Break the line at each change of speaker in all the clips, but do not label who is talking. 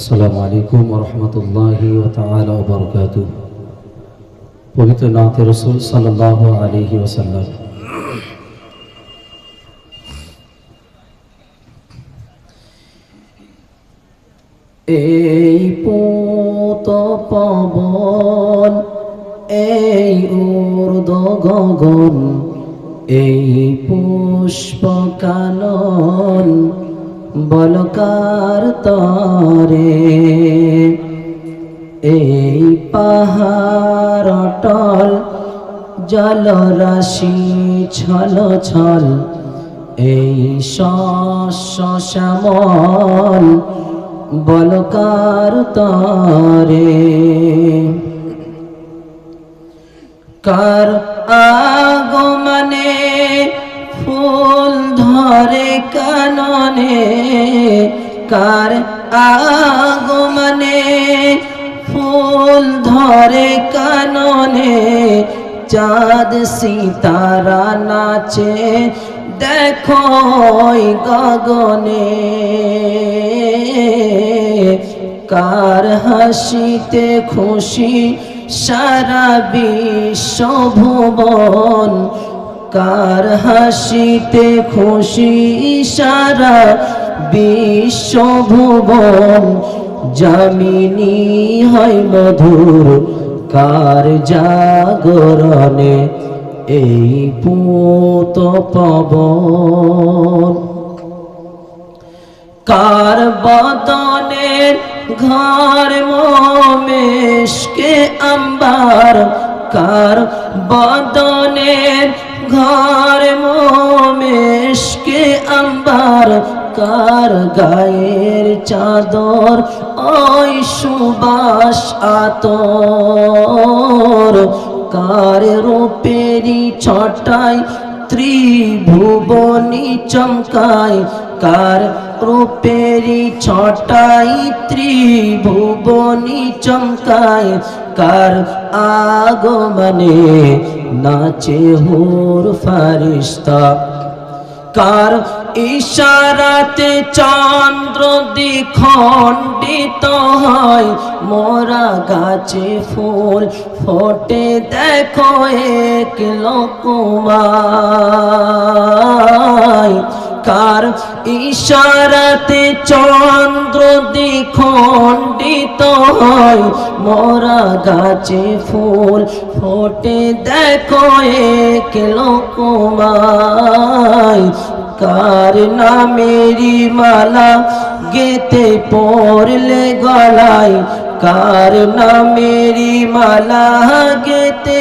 আসসালামু আলাইকুম রহমতুল্লাহি ওবরকাত পবিত্র নাথ রসুল সাল্লাহ আলহি ওসাল্লাম এই পোত পবন, এই উর্দ গগন, এই পুষ্প কানন বলকার তরে? এই পাহাড় অটল জলরাশি ছল ছল এই শ্যামল বলকার তরে? কার আগমনে ধরে কাননে, কার আগমনে ফুল ধরে কাননে, চাঁদ সিতারা নাচে, দেখো গগনে। কার হাসিতে খুশি সারা বিশ্ব ভুবন কার হাসিতে খুশি সারা বিশ্ব ভুবন জামিনী হয় মধুর কার জাগরণে এই পুত পবন। কার বদনের ঘর মোমেশকে আম্বার, কার বদনের ঘর মোমেশকে আম্বার কার গায়ের চাদর? ওই সুবাস আতর। কার রূপেরি ছটায় ত্রিভুবনী চমকায়? কার রূপেরি ছটাই ত্রিভুবনী চমকায়? কার আগমনে নাচে হুর ফারিস্তা। কার ইশারাতে চন্দ্র দ্বিখণ্ডিত হয়, মোরা গাছে ফুল ফোটে, দেখো এক লোকমায়। কার ইশারাতে চন্দ্র দ্বিখণ্ডিত হয়। মরা গাছে ফুল ফোটে, দেখো এক লোকমায়। কার নামেরি মালা গেতে পড়লে গলায়? কার নামেরি মালা গেতে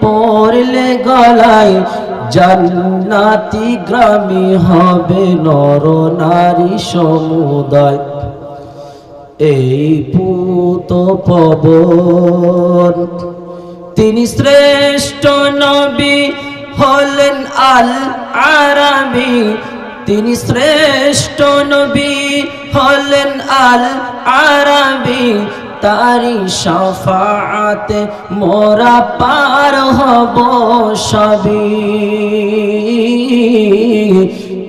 পড়লে গলায়? জান্নাতি গ্রামে হবে নর নারী সমুদায়। এই পুত পবন, তিনি শ্রেষ্ঠ নবী হলেন আল আরাবি তিনি শ্রেষ্ঠ নবী হলেন আল আরাবি তারি সাফাতে মোরা পার হব সবই।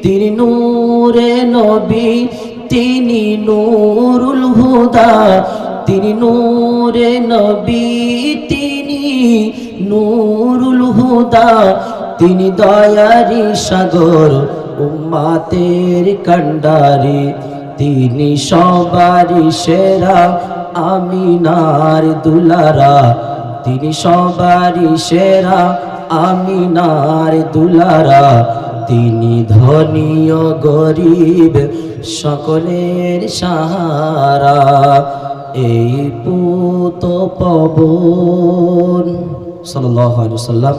তিনি নূরে নবী, তিনি নূরুল হুদা, তিনি নূরে নবী, তিনি নূরুল হুদা, তিনি দয়ারি সাগর, উম্মাতের কান্ডারি তিনি সবারই সেরা, আমিনার দুলারা। তিনি সবারই সেরা, আমিনার দুলারা। তিনি ধনী ও গরিব সকলের সাহারা। এই পুত পবন আলাইহি সাল্লাম